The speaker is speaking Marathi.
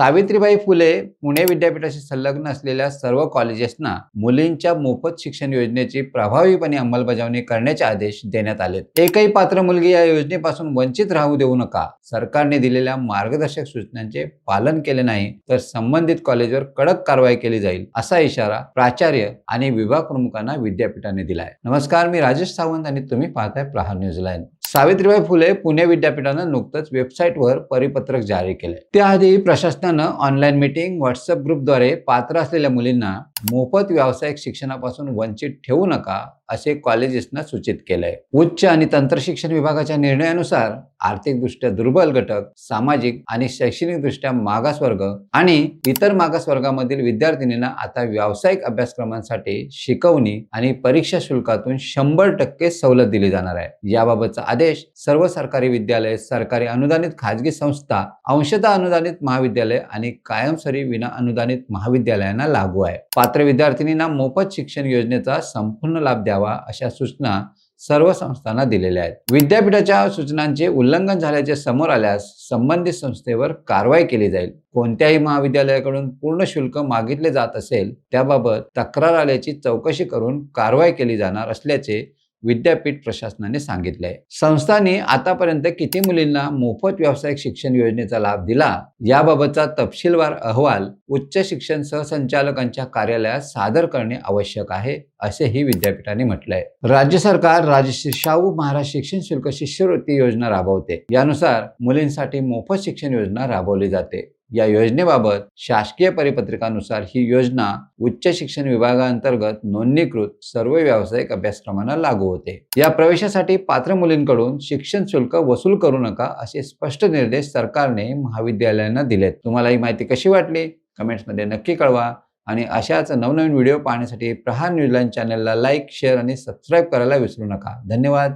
सावित्रीबाई फुले पुणे विद्यापीठाशी संलग्न असलेल्या सर्व कॉलेजेसना मुलींच्या मोफत शिक्षण योजनेची प्रभावीपणे अंमलबजावणी करण्याचे आदेश देण्यात आले एकही पात्र मुलगी या योजनेपासून वंचित राहू देऊ नका. सरकारने दिलेल्या मार्गदर्शक सूचनांचे पालन केले नाही तर संबंधित कॉलेजवर कडक कारवाई केली जाईल असा इशारा प्राचार्य आणि विभाग प्रमुखांना विद्यापीठाने दिलाय. नमस्कार मी राजेश सावंत आणि तुम्ही पाहताय प्रहार न्यूज सावित्रीबाई फुले पुणे विद्यापीठानं नुकतंच वेबसाईटवर परिपत्रक जारी केले त्याआधी प्रशासनानं ऑनलाईन मीटिंग व्हॉट्सअप ग्रुपद्वारे पात्र असलेल्या मुलींना मोफत व्यावसायिक शिक्षणापासून वंचित ठेवू नका असे कॉलेजेसना सूचित केलंय. उच्च आणि तंत्रशिक्षण विभागाच्या निर्णयानुसार आर्थिकदृष्ट्या दुर्बल घटक सामाजिक आणि शैक्षणिकदृष्ट्या मागासवर्ग आणि इतर मागासवर्गामधील विद्यार्थिनींना आता व्यावसायिक अभ्यासक्रमांसाठी शिकवणी आणि परीक्षा शुल्कातून शंभर टक्के सवलत दिली जाणार आहे. याबाबतचा आदेश सर्व सरकारी विद्यालय सरकारी अनुदानित खाजगी संस्था अंशतः अनुदानित महाविद्यालय आणि कायमस्वरी विना अनुदानित महाविद्यालयांना लागू आहे. पात्र विद्यार्थिनींना मोफत शिक्षण योजनेचा संपूर्ण लाभ द्यावा अशा सूचना सर्व संस्थांना दिलेल्या आहेत. विद्यापीठाच्या सूचनांचे उल्लंघन झाल्याचे समोर आल्यास संबंधित संस्थेवर कारवाई केली जाईल. कोणत्याही महाविद्यालयाकडून पूर्ण शुल्क मागितले जात असेल त्याबाबत तक्रार आल्याची चौकशी करून कारवाई केली जाणार असल्याचे विद्यापीठ प्रशासनाने सांगितले आहे संस्थांनी आतापर्यंत किती मुलींना मोफत व्यावसायिक शिक्षण योजनेचा लाभ दिला याबाबतचा तपशीलवार अहवाल उच्च शिक्षण सहसंचालकांच्या कार्यालयात सादर करणे आवश्यक आहे असेही विद्यापीठाने म्हटलंय. राज्य सरकार राजश्री शाहू महाराज शिक्षण शुल्क शिष्यवृत्ती योजना राबवते. यानुसार मुलींसाठी मोफत शिक्षण योजना राबवली जाते. या योजनेबाबत शासकीय परिपत्रकानुसार ही योजना उच्च शिक्षण विभागाअंतर्गत नोंदणीकृत सर्व व्यावसायिक अभ्यासक्रमांना लागू होते. या प्रवेशासाठी पात्र मुलींकडून शिक्षण शुल्क वसूल करू नका असे स्पष्ट निर्देश सरकारने महाविद्यालयांना दिलेत. तुम्हाला ही माहिती कशी वाटली? कमेंट्समध्ये नक्की कळवा आणि अशाच नवनवीन व्हिडिओ पाहण्यासाठी प्रहार न्यूजलाईन चॅनलला लाईक शेअर आणि सबस्क्राईब करायला विसरू नका. धन्यवाद.